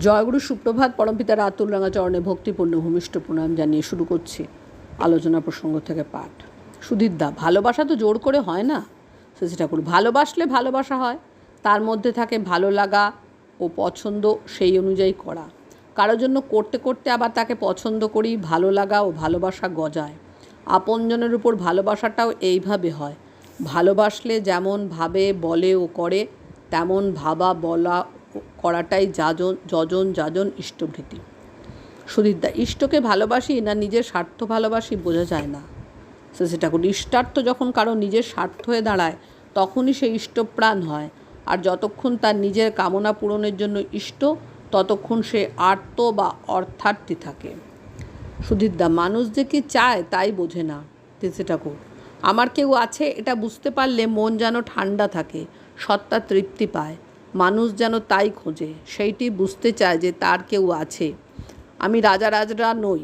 জয়গুরু সুপ্রভাত, পরমপিতা রাতুল রাঙা চরণে ভক্তিপূর্ণ ভূমিষ্ঠ প্রণাম জানিয়ে শুরু করছি আলোচনা প্রসঙ্গ থেকে পাঠ। সুধীর দা, ভালোবাসা তো জোর করে হয় না? শশী ঠাকুর, ভালোবাসলে ভালোবাসা হয়, তার মধ্যে থাকে ভালো লাগা ও পছন্দ সেই অনুযায়ী করা। কারোর জন্য করতে করতে আবার তাকে পছন্দ করি, ভালো লাগা ও ভালোবাসা গজায়। আপনজনের উপর ভালোবাসাটাও এইভাবে হয়। ভালোবাসলে যেমন ভাবে, বলে ও করে, তেমন ভাবা, বলা করাটাই যাজন, যজন, যাজন, ইষ্টভৃতি। সুধীরদা ইষ্টকে ভালোবাসি না নিজের স্বার্থ ভালোবাসি বোঝা যায় না। শশী ঠাকুর ইষ্টার্থ যখন কারও নিজের স্বার্থ হয়ে দাঁড়ায়, তখনই সে ইষ্টপ্রাণ হয়। আর যতক্ষণ তার নিজের কামনা পূরণের জন্য ইষ্ট, ততক্ষণ সে আর্ত বা অর্থার্থী থাকে। সুধীরদা মানুষ যে কি চায় তাই বোঝে না। তেসে ঠাকুর, আমার কেউ আছে এটা বুঝতে পারলে মন যেন ঠান্ডা থাকে, সত্তা তৃপ্তি পায়। মানুষ যেন তাই খোঁজে, সেইটি বুঝতে চায় যে তার কেউ আছে। আমি রাজারাজরা নই,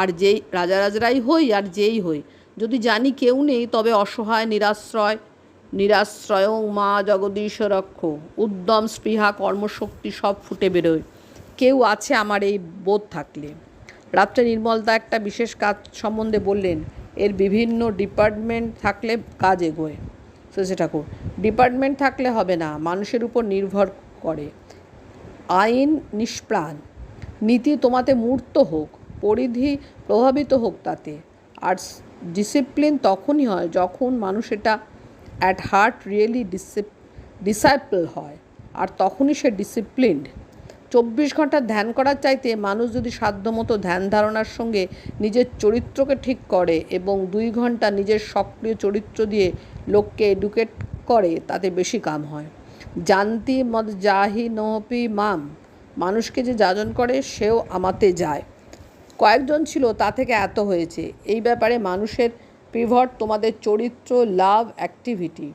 আর যেই রাজারাজরাই হই আর যেই হই। যদি জানি কেউ নেই, তবে অসহায়, নিরাশ্রয়, নিরাশ্রয়ং মা জগদীশ রক্ষ, উদ্যম, স্পৃহা, কর্মশক্তি সব ফুটে বেরোয়। কেউ আছে আমার এই বোধ থাকলে। রাত্রে নির্মলদা একটা বিশেষ কাজ সম্বন্ধে বললেন, এর বিভিন্ন ডিপার্টমেন্ট থাকলে কাজ এগোয়। শশী ঠাকুর ডিপার্টমেন্ট থাকলে হবে না, মানুষের উপর নির্ভর করে। আইন নিষ্প্রাণ, নীতি তোমাতে মূর্ত হোক, পরিধি প্রভাবিত হোক তাতে। আর ডিসিপ্লিন তখনই হয় যখন মানুষ এটা অ্যাট হার্ট রিয়েলি ডিসিপ ডিসাইপল হয়। আর তখনই সে ডিসিপ্লিনড চব্বিশ ঘণ্টা ধ্যান করার চাইতে মানুষ যদি সাধ্যমতো ধ্যান ধারণার সঙ্গে নিজের চরিত্রকে ঠিক করে এবং দুই ঘণ্টা নিজের সক্রিয় চরিত্র দিয়ে লোককে এডুকেট করে, তাতে বেশি কাম হয়। জানতি মদ জাহি নহপি মাম, মানুষকে যে যাজন করে, সেও আমাতে যায়। কয়েকজন ছিল, তা থেকে এত হয়েছে। এই ব্যাপারে মানুষের পিভট, তোমাদের চরিত্র, লাভ, অ্যাক্টিভিটি,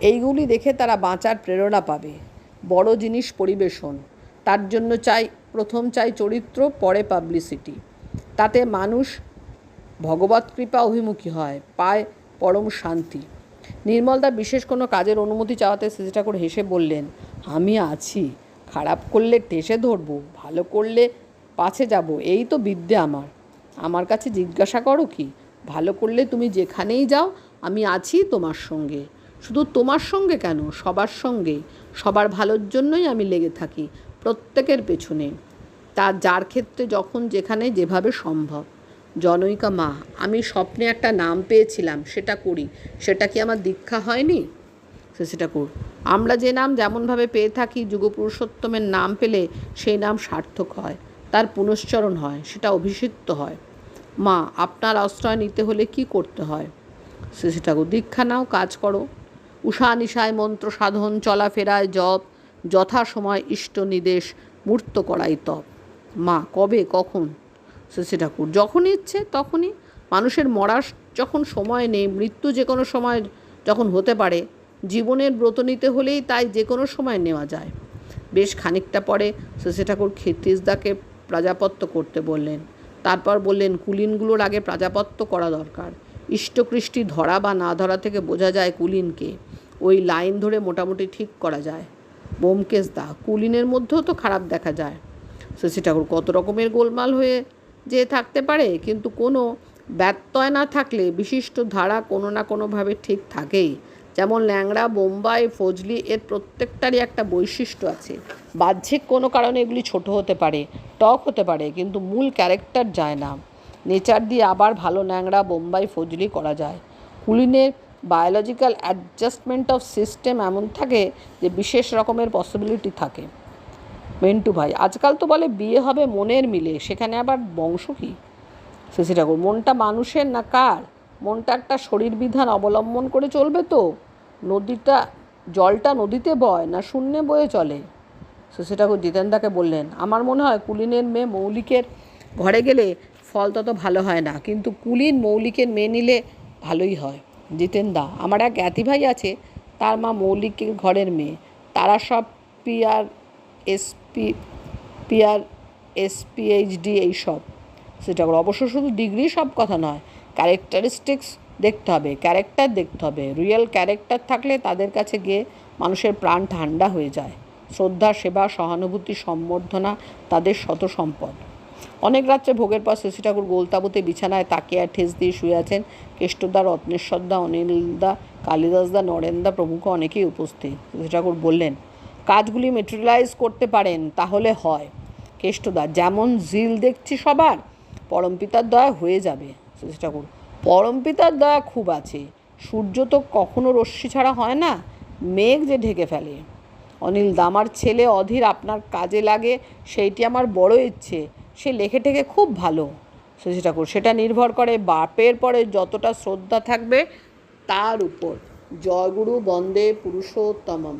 এইগুলি দেখে তারা বাঁচার প্রেরণা পাবে। বড় জিনিস পরিবেশন, তার জন্য চাই, প্রথম চাই চরিত্র, পরে পাবলিসিটি। তাতে মানুষ ভগবত কৃপা অভিমুখী হয়, পায় পরম শান্তি। নির্মলদা বিশেষ কোনো কাজের অনুমতি চাওয়াতে শ্রী ঠাকুর হেসে বললেন, আমি আছি, খারাপ করলে টেসে ধরবো, ভালো করলে পাছে যাব, এই তো বিদ্যে আমার। আমার কাছে জিজ্ঞাসা করো কি? ভালো করলে তুমি যেখানেই যাও, আমি আছি তোমার সঙ্গে। শুধু তোমার সঙ্গে কেন? সবার সঙ্গে। সবার ভালোর জন্যই আমি লেগে থাকি প্রত্যেকের পেছনে। তা যার ক্ষেত্রে যখন যেখানে যেভাবে সম্ভব। জনৈকা মা, আমি স্বপ্নে একটা নাম পেয়েছিলাম, সেটা করি। সেটা কি আমার দীক্ষা হয়নি? সে সেটা কর। আমরা যে নাম যেমনভাবে পেয়ে থাকি, যুগপুরুষোত্তমের নাম পেলে সেই নাম সার্থক হয়, তার পুনশ্চরণ হয়, সেটা অভিষিক্ত হয়। মা, আপনার আশ্রয় নিতে হলে কি করতে হয়? সে সেটা দীক্ষা নাও, কাজ করো। উষা নিশায় মন্ত্র সাধন চলাফেরায় জপ, যথাসময় ইষ্ট নির্দেশ, মূর্ত করাই তপ। মা, কবে, কখন? শশী ঠাকুর যখনই ইচ্ছে তখনই মানুষের মরার যখন সময় নেই, মৃত্যু যে কোনো সময় যখন হতে পারে, জীবনের ব্রত নিতে হলেই তাই যে কোনো সময় নেওয়া যায়। বেশ খানিকটা পরে শশী ঠাকুর ক্ষিতিশদাকে প্রাজাপত্য করতে বললেন। তারপর বললেন, কুলিনগুলোর আগে প্রাজাপত্য করা দরকার। ইষ্টকৃষ্টি ধরা বা না ধরা থেকে বোঝা যায় কুলিনকে। ওই লাইন ধরে মোটামুটি ঠিক করা যায়। বোমকেশ দা কুলিনের মধ্যেও তো খারাপ দেখা যায়। শশী ঠাকুর কত রকমের গোলমাল হয়ে যে থাকতে পারে, কিন্তু কোনো ব্যত্যয় না থাকলে বিশিষ্ট ধারা কোনো না কোনোভাবে ঠিক থাকেই। যেমন ল্যাংড়া, বোম্বাই, ফজলি এর প্রত্যেকটারই একটা বৈশিষ্ট্য আছে। বাহ্যিক কোনো কারণে এগুলি ছোট হতে পারে, টক হতে পারে, কিন্তু মূল ক্যারেক্টার যায় না। নেচার দিয়ে আবার ভালো ন্যাংড়া বোম্বাই, ফজলি করা যায়। কুলিনের বায়োলজিক্যাল অ্যাডজাস্টমেন্ট অফ সিস্টেম এমন থাকে যে বিশেষ রকমের পসিবিলিটি থাকে। মেন্টু ভাই, আজকাল তো বলে বিয়ে হবে মনের মিলে, সেখানে আবার বংশ কী? শশী ঠাকুর, মনটা মানুষের না কার? মনটা একটা শরীর বিধান অবলম্বন করে চলবে তো। নদীটা, জলটা নদীতে বয়, না শূন্যে বয়ে চলে। শশী ঠাকুর জিতেন্দাকে বললেন, আমার মনে হয় কুলিনের মেয়ে মৌলিকের ঘরে গেলে ফল তত ভালো হয় না, কিন্তু কুলিন মৌলিকের মেয়ে নিলে ভালোই হয়। জিতেন্দা, আমার এক জ্ঞাতি ভাই আছে, তার মা মৌলিকের ঘরের মেয়ে। তারা সব পিআর এসপি পিআর এসপিএইচডি এইসব। সেটা আবার অবশ্য শুধু ডিগ্রি সব কথা নয় ক্যারেক্টারিস্টিক্স দেখতে হবে ক্যারেক্টার দেখতে হবে। রিয়েল ক্যারেক্টার থাকলে তাদের কাছে গিয়ে মানুষের প্রাণ ঠান্ডা হয়ে যায়। শ্রদ্ধা, সেবা, সহানুভূতি, সম্বর্ধনা তাদের শত সম্পদ। অনেক রাত্রে ভোগের পর শশী ঠাকুর গোলতাবুতে বিছানায় তাকিয়ে ঠেস দিয়ে শুয়ে আছেন কেষ্টদা, রত্নেশ্বরদা, অনিলদা, কালিদাসদা, নরেনদা প্রমুখ অনেকেই উপস্থিত। শশী ঠাকুর বললেন কাজগুলি মেটেরিয়ালাইজ করতে পারেন, তাহলে হয়। কেষ্টদা, যেমন জিল দেখছি সবার পরমপিতার দয়া হয়ে যাবে। শশী ঠাকুর পরমপিতার দয়া খুব আছে। সূর্য তো কখনো রশ্মি ছাড়া হয় না, মেঘ যে ঢেকে ফেলে। অনিল, দামার ছেলে অধীর আপনার কাজে লাগে, সেইটি আমার বড় ইচ্ছে। সে লেখে টেখে খুব ভালো। শশী ঠাকুর সেটা নির্ভর করে বাপের পরে যতটা শ্রদ্ধা থাকবে, তার উপর। জয়গুরু বন্দে পুরুষোত্তমম।